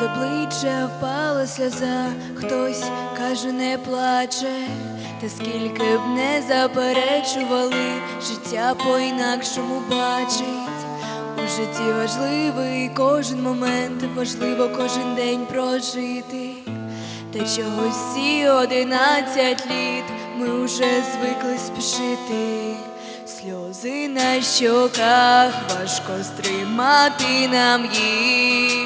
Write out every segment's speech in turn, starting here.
з обличчя впала сльоза, хтось каже, не плаче, та скільки б не заперечували, життя по-інакшому бачить. У житті важливий кожен момент, важливо кожен день прожити. Та чогось всі одинадцять літ ми уже звикли спішити. Сльози на щоках, важко стримати нам їх,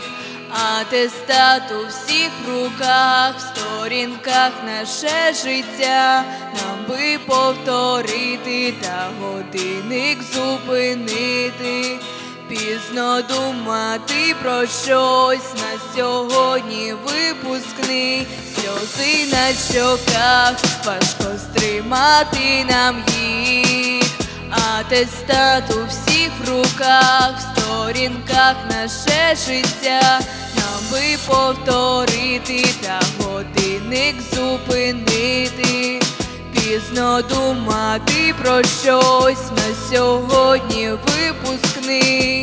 атестат у всіх руках, в сторінках наше життя, нам би повторити та годинник зупинити. Пізно думати про щось на сьогодні випускний, сльози на щоках, важко стримати нам їх, атестат у всіх руках, сторінках наше життя, нам би повторити та годинник зупинити. Пізно думати про щось на сьогодні випускний.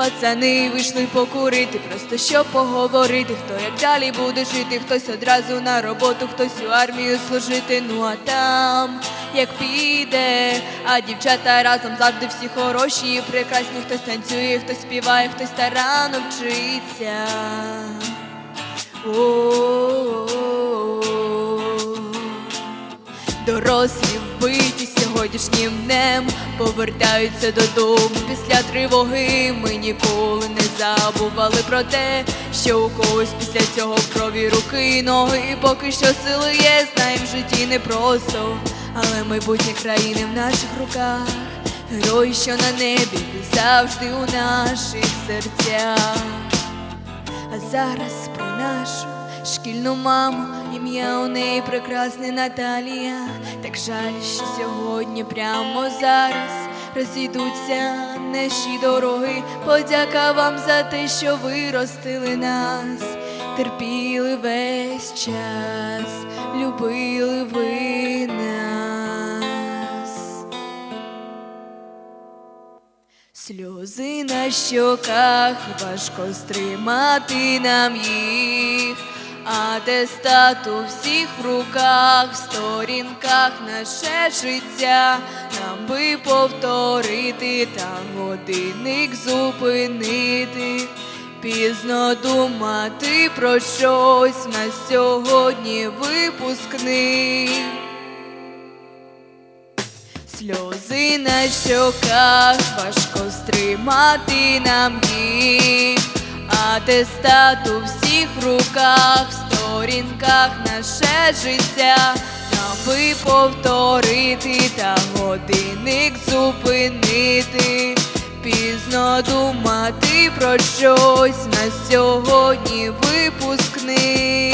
Пацани вийшли покурити, просто щоб поговорити, хто як далі буде жити, хтось одразу на роботу, хтось у армію служити. Ну а там як піде, а дівчата разом завжди всі хороші і прекрасні, хтось танцює, хтось співає, хтось старано вчиться. О-о-о. Дорослі вбиті сьогоднішнім днем повертаються додому після тривоги. Ми ніколи не забували про те, що у когось після цього крові руки і ноги. Поки що сили є, знаєм, в житті непросто, але майбутнє країни в наших руках. Герої, що на небі, і завжди у наших серцях. А зараз про нашу шкільну маму, ім'я у неї прекрасне Наталія. Так жаль, що сьогодні, прямо зараз розійдуться наші дороги. Подяка вам за те, що ви ростили нас, терпіли весь час, любили ви нас. Сльози на щоках, важко стримати нам їх, атестат у всіх в руках, в сторінках наше життя, нам би повторити та годинник зупинити. Пізно думати про щось на сьогодні випускний. Сльози на щоках, важко стримати нам їх, атестат у всіх руках, в сторінках наше життя, нам би повторити та годинник зупинити. Пізно думати про щось на сьогодні випускний.